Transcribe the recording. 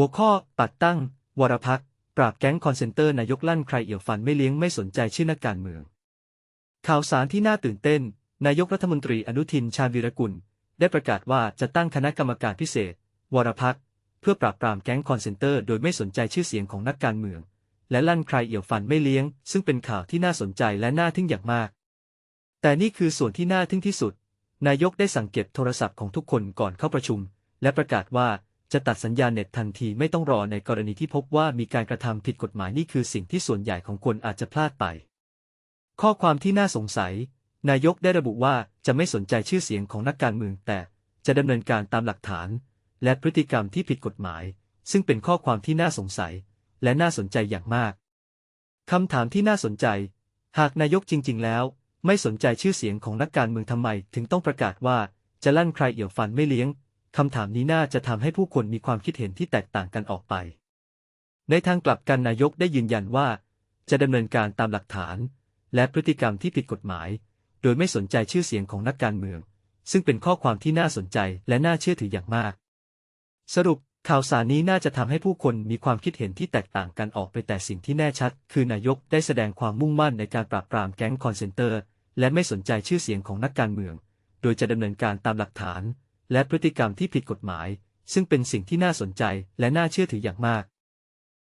หัวข้อปัดตั้ง วรพักปราบแก๊งคอนเซนเตอร์นายกลั่นใครเอี่ยวฟันไม่เลี้ยงไม่สนใจชื่อนักการเมือง ข่าวสารที่น่าตื่นเต้น นายกรัฐมนตรีอนุทินชาญวีรกุล ได้ประกาศว่าจะตั้งคณะกรรมการพิเศษ วรพักเพื่อปราบปรามแก๊งคอนเซนเตอร์ โดยไม่สนใจชื่อเสียงของนักการเมือง และลั่นใครเอี่ยวฟันไม่เลี้ยง ซึ่งเป็นข่าวที่น่าสนใจและน่าทึ่งอย่างมาก แต่นี่คือส่วนที่น่าทึ่งที่สุด นายกได้สั่งเก็บโทรศัพท์ของทุกคนก่อนเข้าประชุม และประกาศว่า จะตัดสัญญาเน็ตทันทีไม่ต้องรอในกรณีที่พบว่ามีการกระทำผิดกฎหมายนี่คือสิ่งที่ส่วนใหญ่ของคนอาจจะพลาดไป ข้อความที่น่าสงสัย นายกได้ระบุว่าจะไม่สนใจชื่อเสียงของนักการเมืองแต่จะดำเนินการตามหลักฐาน และพฤติกรรมที่ผิดกฎหมาย ซึ่งเป็นข้อความที่น่าสงสัย และน่าสนใจอย่างมากคำถามที่น่าสนใจ หากนายกจริง ๆ แล้ว ไม่สนใจชื่อเสียงของนักการเมืองทำไม ถึงต้องประกาศว่าจะลั่นใครเอี่ยวฟันไม่เลี้ยง คำถามนี้น่าจะทำให้ผู้คนมีความคิดเห็นที่แตกต่างกันออกไป ในทางกลับกันนายกได้ยืนยันว่า จะดำเนินการตามหลักฐาน และพฤติกรรมที่ผิดกฎหมาย โดยไม่สนใจชื่อเสียงของนักการเมือง ซึ่งเป็นข้อความที่น่าสนใจและน่าเชื่อถืออย่างมาก สรุปข่าวสารนี้น่าจะทำให้ผู้คนมีความคิดเห็นที่แตกต่างกันออกไปแต่สิ่งที่แน่ชัด คือนายกได้แสดงความมุ่งมั่นในการปราบปรามแก๊งคอนเซนเตอร์ และไม่สนใจชื่อเสียงของนักการเมือง โดยจะดำเนินการตามหลักฐาน และพฤติกรรมที่ผิดกฎหมาย ซึ่งเป็นสิ่งที่น่าสนใจและน่าเชื่อถืออย่างมาก